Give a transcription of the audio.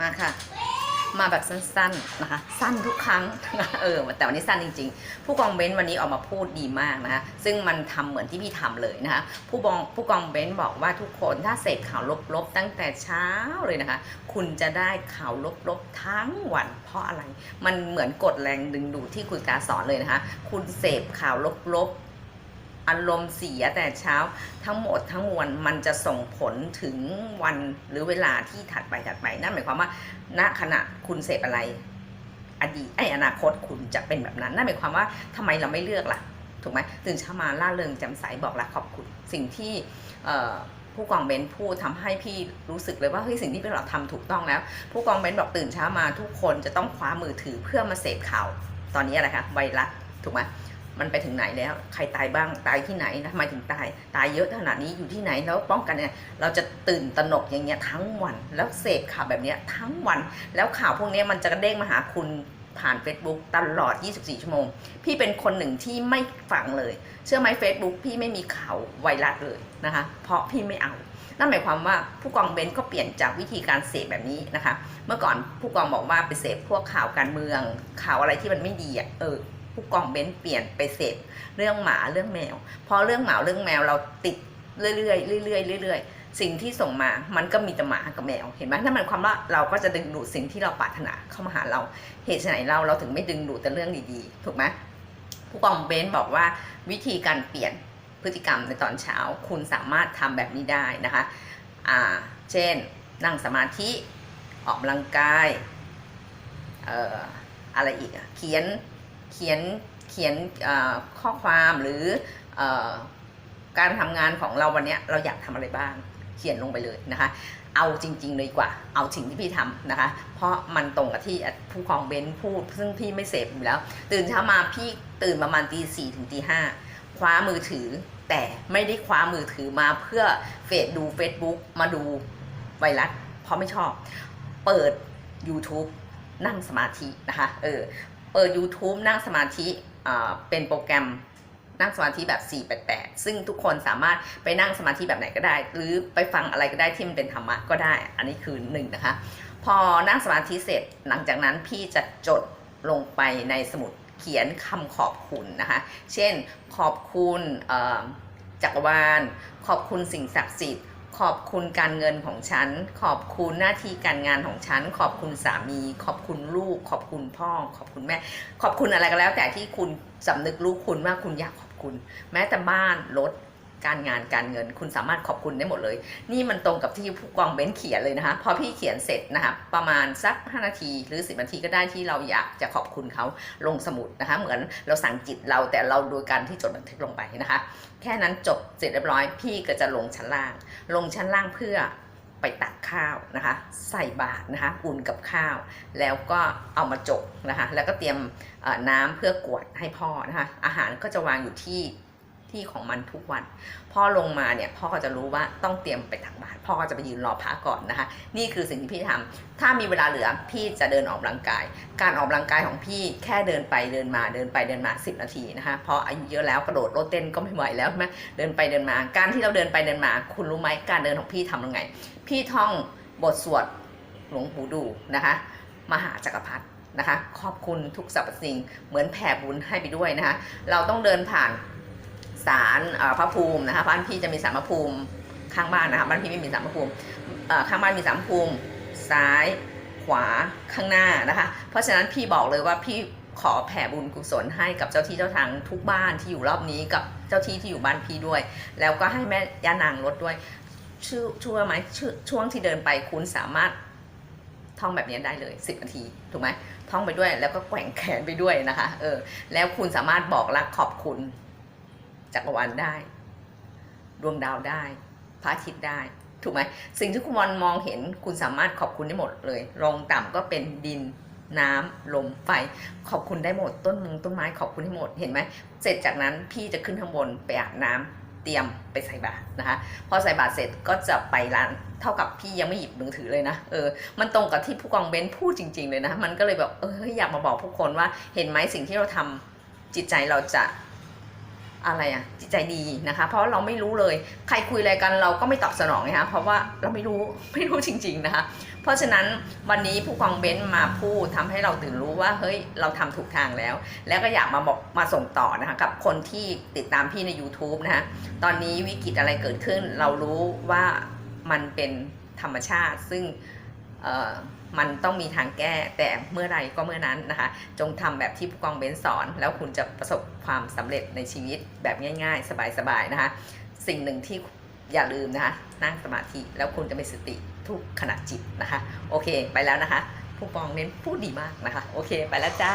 มาค่ะ มาแบบสั้นๆนะคะ สั้นทุกครั้งเออแต่วันนี้สั้นจริง ๆ ผู้กองเบนซ์วันนี้ออกมาพูดดีมากนะคะซึ่งมันทำเหมือนที่พี่ทำเลยนะคะ ผู้บองผู้กองเบนซ์บอกว่าทุกคนถ้าเสพข่าวลบๆตั้งแต่เช้าเลยนะคะ คุณจะได้ข่าวลบๆทั้งวัน เพราะอะไร มันเหมือนกดแรงดึงดูดที่คุณกาสอนเลยนะคะ คุณเสพข่าวลบๆ อารมณ์เสียแต่เช้าทั้งหมดทั้งมวลมันจะส่งผลถึงวันหรือเวลาที่ถัดไปถัดไปนั่นหมายความว่า ณขณะคุณเสพอะไร อดีตไออนาคตคุณจะเป็นแบบนั้นนั่นหมายความว่าทำไมเราไม่เลือกล่ะถูกไหมตื่นเช้ามาล่าเริงแจ่มใสบอกรักขอบคุณ สิ่งที่ผู้กองเบนพูดทำให้พี่รู้สึกเลยว่าเฮ้ยสิ่งที่เราทำถูกต้องแล้ว ผู้กองเบนบอกตื่นเช้ามาทุกคนจะต้องคว้ามือถือเพื่อมาเสพข่าว ตอนนี้อะไรคะไวรัสถูกไหม มันไปถึงไหนแล้ว ใครตายบ้างตายที่ไหนนะทำไมถึงตาย ตายเยอะขนาดนี้อยู่ที่ไหนแล้วป้องกันเนี่ยเราจะตื่นตระหนกอย่างเงี้ยทั้งวัน แล้วเสพข่าวแบบเนี้ยทั้งวัน แล้วข่าวพวกเนี้ยมันจะกระเด้งมาหาคุณผ่าน Facebook ตลอด 24 ชั่วโมง พี่เป็นคนหนึ่งที่ไม่ฟังเลย เชื่อไหม Facebook พี่ไม่มีข่าวไวรัสเลยนะคะ เพราะพี่ไม่เอา นั่นหมายความว่าผู้กองเบนซ์ก็เปลี่ยนจากวิธีการเสพแบบนี้นะคะ เมื่อก่อนผู้กองบอกว่าไปเสพพวกข่าวการเมือง ข่าวอะไรที่มันไม่ดีอะ เออ ผู้กองเบนซ์เปลี่ยนไปเสพเรื่องหมาเรื่องแมว พอเรื่องหมาเรื่องแมวเราติดเรื่อยๆเรื่อยๆเรื่อยๆสิ่งที่ส่งมามันก็มีแต่หมากับแมว เห็นไหมนั่นหมายความว่าเราก็จะดึงดูดสิ่งที่เราปรารถนาเข้ามาหาเรา เหตุไฉนเราเราถึงไม่ดึงดูดแต่เรื่องดีๆ ถูกไหมผู้กองเบนซ์บอกว่าวิธีการเปลี่ยนพฤติกรรมในตอนเช้า คุณสามารถทำแบบนี้ได้นะคะอ่าเช่น นั่งสมาธิออกกำลังกายเอ่ออะไรอีกอะเขียน เขียนเขียนข้อความหรืออการทำงานของเราวันนี้เราอยากทำอะไรบ้าง เขียนลงไปเลยนะคะ เอาจริงๆเลยดีกว่า เอาสิ่งที่พี่ทำนะคะ เพราะมันตรงกับที่ผู้กองเบนซ์พูด ซึ่งพี่ไม่เสพอยู่แล้ว ตื่นเช้ามาพี่ตื่นประมาณตีสี่ถึงตีห้าคว้ามือถือ แต่ไม่ได้คว้ามือถือมาเพื่อเฟซดู Facebook มาดูไวรัสเพราะไม่ชอบ เปิด YouTube นั่งสมาธินะคะ เออ เปิด YouTube นั่งสมาธิเป็นโปรแกรมนั่งสมาธิแบบ 488 ซึ่งทุกคนสามารถไปนั่งสมาธิแบบไหนก็ได้ หรือไปฟังอะไรก็ได้ที่มันเป็นธรรมะก็ได้ อันนี้คือหนึ่งนะคะ พอนั่งสมาธิเสร็จหลังจากนั้นพี่จะจดลงไปในสมุดเขียนคำขอบคุณนะคะ เช่นขอบคุณจักรวาล ขอบคุณสิ่งศักดิ์สิทธิ์ ขอบคุณการเงินของฉัน ขอบคุณหน้าที่การงานของฉัน ขอบคุณสามี ขอบคุณลูก ขอบคุณพ่อ ขอบคุณแม่ ขอบคุณอะไรก็แล้ว แต่ที่คุณสำนึกรู้คุณว่าคุณอยากขอบคุณ แม้แต่บ้านรถ การงานการเงิน คุณสามารถขอบคุณได้หมดเลย นี่มันตรงกับที่ผู้กองเบ้นเขียนเลยนะคะพอพี่เขียนเสร็จนะคะประมาณสัก 5 นาทีหรือ 10 นาทีก็ได้ที่เราอยากจะขอบคุณเขาลงสมุดนะคะ เหมือนเราสั่งจิตเราแต่เราโดยการที่จดบันทึกลงไปนะคะ แค่นั้นจบเสร็จเรียบร้อย พี่ก็จะลงชั้นล่าง ลงชั้นล่างเพื่อไปตักข้าวนะคะ ใส่บาตรนะคะอุ่นกับข้าว แล้วก็เอามาจกนะคะ แล้วก็เตรียมน้ำเพื่อกวดให้พ่อนะคะ อาหารก็จะวางอยู่ที่ ที่ของมันทุกวัน พ่อลงมาเนี่ยพ่อก็จะรู้ว่าต้องเตรียมไปตักบาตรพ่อก็จะไปยืนรอพระก่อนนะคะ นี่คือสิ่งที่พี่ทำถ้ามีเวลาเหลือพี่จะเดินออกกำลังกาย การออกกำลังกายของพี่แค่เดินไปเดินมาเดินไปเดินมา 10 นาทีนะคะเพราะอายุเยอะแล้วกระโดดโลดเต้นก็ไม่ไหวแล้วใช่ไหมเดินไปเดินมา การที่เราเดินไปเดินมา คุณรู้ไหมการเดินของพี่ทำยังไง พี่ท่องบทสวดหลวงปู่ดูนะคะมหาจักรพรรดินะคะขอบคุณทุกสรรพสิ่งเหมือนแผ่บุญให้ไปด้วยนะคะเราต้องเดินผ่าน ศาลพระภูมินะคะบ้านพี่จะมีศาลพระภูมิข้างบ้านนะคะบ้านพี่ไม่มีศาลพระภูมิข้างบ้านมีศาลพระภูมิซ้ายขวาข้างหน้านะคะ เพราะฉะนั้นพี่บอกเลยว่าพี่ขอแผ่บุญกุศลให้กับเจ้าที่เจ้าทางทุกบ้านที่อยู่รอบนี้กับเจ้าที่ที่อยู่บ้านพี่ด้วย แล้วก็ให้แม่ย่านางรถด้วยชื่อช่วยไหมชื่อช่วงที่เดินไปคุณสามารถท่องแบบนี้ได้เลย 10นาทีถูกไหมท่องไปด้วยแล้วก็แกว่งแขนไปด้วยนะคะเออแล้วคุณสามารถบอกรักขอบคุณ จักรวาลได้ ดวงดาวได้พระอาทิตย์ได้ ถูกไหมสิ่งที่คุณวันมองเห็นคุณสามารถขอบคุณได้หมดเลยรองต่ำก็เป็นดินน้ำลมไฟ ขอบคุณได้หมดต้นมงต้นไม้ขอบคุณให้หมดเห็นไหมเสร็จจากนั้นพี่จะขึ้นข้างบนไปอาบน้ำเตรียมไปใส่บาตรนะคะ พอใส่บาตรเสร็จก็จะไปร้าน เท่ากับพี่ยังไม่หยิบมือถือเลยนะ เออ มันตรงกับที่ผู้กองเบนพูดจริง ๆ เลยนะ มันก็เลยแบบ เอออยากมาบอกผู้คนว่า เห็นไหมสิ่งที่เราทำจิตใจเราจะ อะไรอะจิตใจดีนะคะ เพราะเราไม่รู้เลย ใครคุยอะไรกันเราก็ไม่ตอบสนองไงคะเพราะว่าเราไม่รู้ไม่รู้จริง ๆนะคะ เพราะฉะนั้นวันนี้ผู้กองเบ้นมาพูดทำให้เราตื่นรู้ว่าเฮ้ยเราทำถูกทางแล้ว แล้วก็อยากมาบอกมาส่งต่อนะคะกับคนที่ติดตามพี่ใน YouTube นะคะตอนนี้วิกฤตอะไรเกิดขึ้น เรารู้ว่ามันเป็นธรรมชาติซึ่ง มันต้องมีทางแก้แต่เมื่อไรก็เมื่อนั้นนะคะ จงทำแบบที่ผู้กองเบนสอน แล้วคุณจะประสบความสำเร็จในชีวิตแบบง่าย ๆ สบายๆนะคะ สิ่งหนึ่งที่อย่าลืมนะคะนั่งสมาธิแล้วคุณจะมีสติทุกขณะจิตนะคะ โอเค ไปแล้วนะคะ ผู้กองเน้นพูดดีมากนะคะ โอเค ไปแล้วจ้า